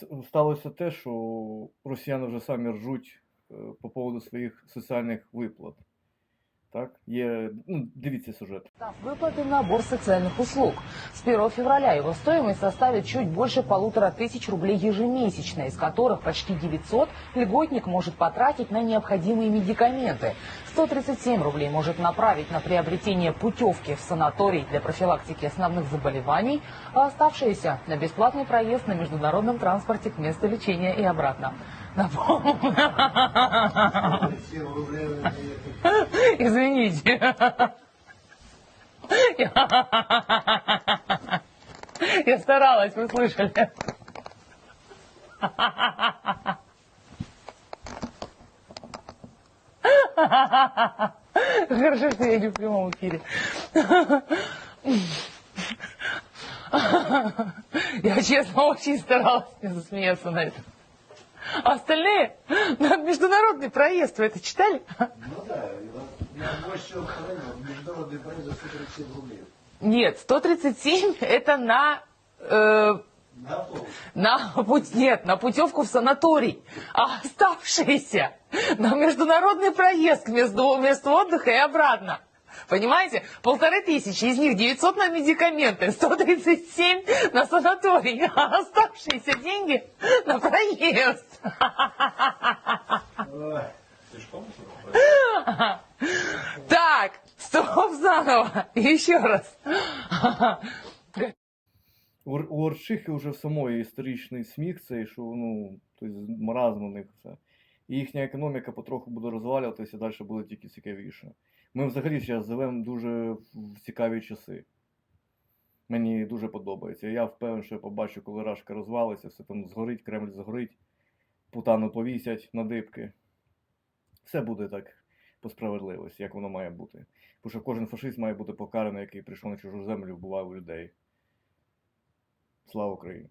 с- сталося те, що росіяни вже самі ржуть е, по поводу своїх соціальних виплат. Так, є, ну, дивіться сюжет. Став выплаты набор социальных услуг. С 1 февраля его стоимость составит чуть больше полутора тысяч рублей ежемесячно, из которых почти 900 льготник может потратить на необходимые медикаменты. 137 рублей может направить на приобретение путевки в санаторий для профилактики основных заболеваний, а оставшиеся на бесплатный проезд на международном транспорте к месту лечения и обратно. Напомню. Извините. Я старалась, вы слышали. Хорошо, что я не в прямом эфире. Я честно очень старалась не засмеяться на это. А остальные на международный проезд вы это читали? Ну да, и вот я больше всего понял, международный проезд за 137 рублей. Нет, 137 это на э, На путь нет, на путевку в санаторий, а оставшиеся на международный проезд к месту, месту отдыха и обратно. Понимаете? Полторы тысячи, из них 900 на медикаменты, 137 на санаторий, а оставшиеся деньги на проезд. Ой. Так, стоп заново, еще раз. У, Р- у Орчихи вже в самої історичний сміх цей, що ну, тобто маразм у них все. І їхня економіка потроху буде розвалюватися, далі буде тільки цікавіше. Ми взагалі зараз живемо дуже в цікаві часи. Мені дуже подобається. Я впевнений, що я побачу, коли Рашка розвалиться, все там згорить, Кремль згорить, Путану повісять на дибки. Все буде так по справедливості, як воно має бути. Тому що кожен фашист має бути покараний, який прийшов на чужу землю, вбивав людей. Слава Україні!